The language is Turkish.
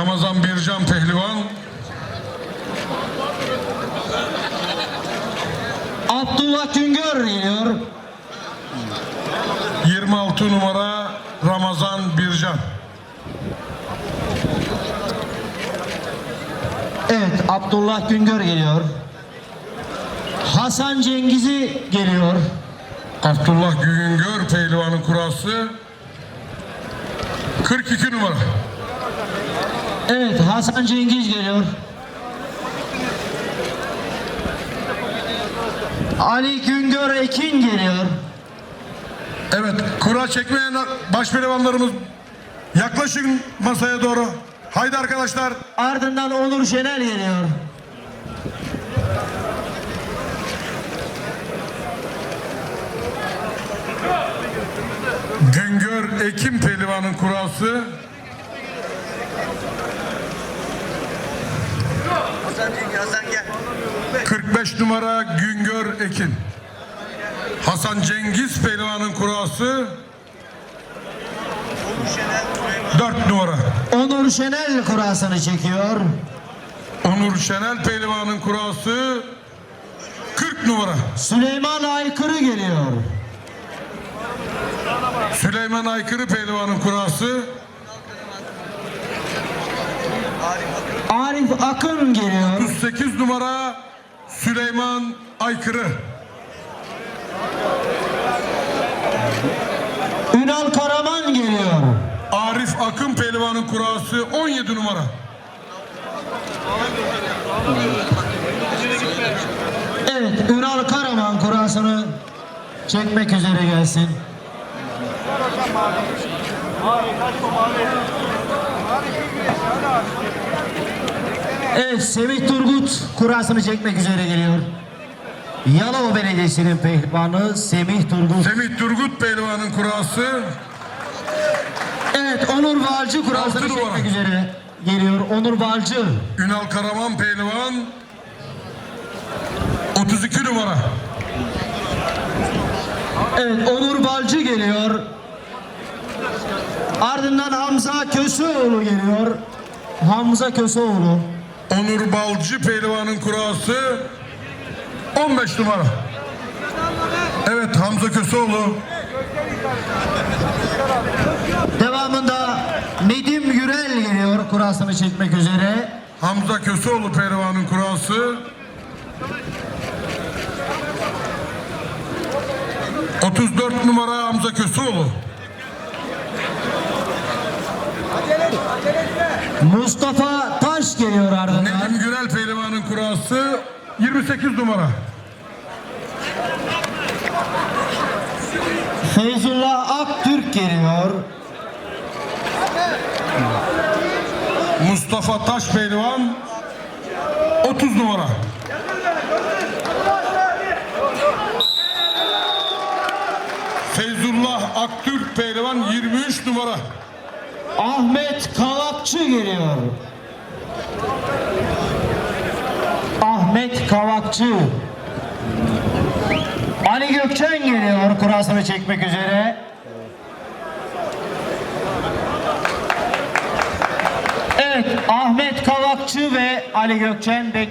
Ramazan Bircan Pehlivan. Abdullah Güngör geliyor. 26 numara Ramazan Bircan. Evet Abdullah Güngör geliyor. Hasan Cengiz'i geliyor. Abdullah Güngör Pehlivan'ın kurası 42 numara. Evet Hasan Cengiz geliyor. Ali Güngör Ekin geliyor. Evet kura çekmeyen baş pehlivanlarımız yaklaşın masaya doğru. Haydi arkadaşlar. Ardından Onur Şenel geliyor. Güngör Ekim Pehlivan'ın kurası Hasan Cengiz, Hasan gel. 45 numara Güngör Ekin. Hasan Cengiz Pehlivan'ın kurası 4 numara. Onur Şenel kurasını çekiyor. Onur Şenel Pehlivan'ın kurası 40 numara. Süleyman Aykırı geliyor. Süleyman Aykırı Pehlivan'ın kurası Arif Akın geliyor. 38 numara Süleyman Aykırı. Ünal Karaman geliyor. Arif Akın Pehlivan'ın kurası 17 numara. Evet Ünal Karaman kurasını çekmek üzere gelsin. Evet Semih Turgut kurasını çekmek üzere geliyor. Yalova Belediyesi'nin pehlivanı Semih Turgut. Semih Turgut Pehlivan'ın kurası Evet Onur Balcı kurasını Altı çekmek üzere geliyor. Onur Balcı. Ünal Karaman Pehlivan 32 numara. Evet Onur Balcı geliyor. Ardından Hamza Köseoğlu geliyor. Hamza Köseoğlu. Onur Balcı Pehlivan'ın kurası 15 numara. Evet Hamza Köseoğlu. Devamında Nedim Gürel geliyor kurasını çekmek üzere. Hamza Köseoğlu Pehlivan'ın kurası 34 numara Hamza Köseoğlu. Mustafa Taş geliyor ardından. Nedim Gürel Pehlivan'ın kurası 28 numara. Feyzullah Aktürk geliyor. Mustafa Taş Pehlivan 30 numara. Feyzullah Aktürk Pehlivan 23 numara. Ahmet Kavakçı geliyor. Ahmet Kavakçı. Ali Gökçen geliyor kurasını çekmek üzere. Evet Ahmet Kavakçı ve Ali Gökçen bekliyor.